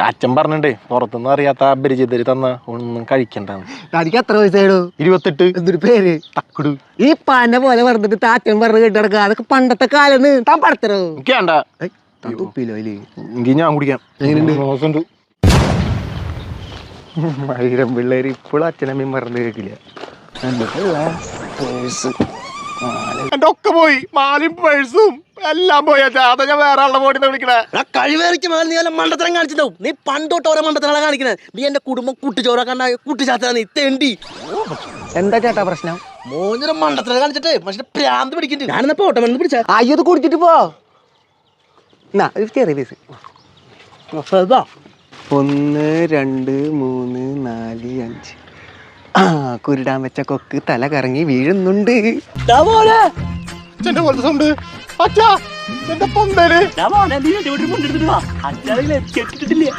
അച്ഛൻ പറഞ്ഞിട്ടേ പുറത്തുനിന്ന് അറിയാത്ത അപരിചിതര് തന്ന ഒന്നും കഴിക്കണ്ടെന്ന്. തനിക്ക് എത്ര വയസ്സായിടോ ഇരുപത്തെട്ട്. എന്തൊരു പേര്? തക്കുടു. ഈ പാന്റെ പോലെ പറഞ്ഞിട്ട് താറ്റൻ പറഞ്ഞ് കേട്ടിടക്ക അതൊക്കെ പണ്ടത്തെ കാലന്ന് താൻ പടത്തരോ? എനിക്ക് വേണ്ട. തുപ്പിലോ അല്ലേ എങ്കിൽ ഞാൻ കുടിക്കാം. എങ്ങനെയുണ്ട്? മോശമുണ്ട് ആയിരം പിള്ളേര് ഇപ്പോഴും അച്ഛനമ്മയും മറന്നു കേൾക്കില്ല. എന്റെ ഒക്കെ പോയി മാലയും പേഴ്സും എല്ലാം പോയി. അച്ഛാ അതാ ഞാൻ വേറെ ആളുടെ ബോഡി വിളിക്കണേ. കഴിവേറിക്ക് മേലെ നീ എല്ലാം മണ്ടത്തരം കാണിച്ചിട്ടുണ്ടാവും. നീ പണ്ടോട്ട് ഓരോ മണ്ടത്തരങ്ങളെ കാണിക്കണേ. നീ എന്റെ കുടുംബം കുട്ടിച്ചോറ കണ്ട കുട്ടിച്ചാത്ത നീ. തെണ്ടി എന്താ ചേട്ടാ പ്രശ്നം? മോഞ്ഞര മണ്ടത്തരം കാണിച്ചിട്ട് പക്ഷെ പ്രാന്ത് പിടിക്കുന്നുണ്ട് ഞാനെന്നാ പോട്ടെ മണ്ണ് പിടിച്ച. അയ്യോ ഇത് കുടിച്ചിട്ട് പോ. എന്നാ ഒരു ചെറിയ പീസ്. ഒന്ന് രണ്ട് മൂന്ന് നാല് അഞ്ച്. കുരുടാൻ വെച്ച കൊക്ക് തല കറങ്ങി വീഴുന്നുണ്ട്. അച്ഛന്റെ പോലത്തെ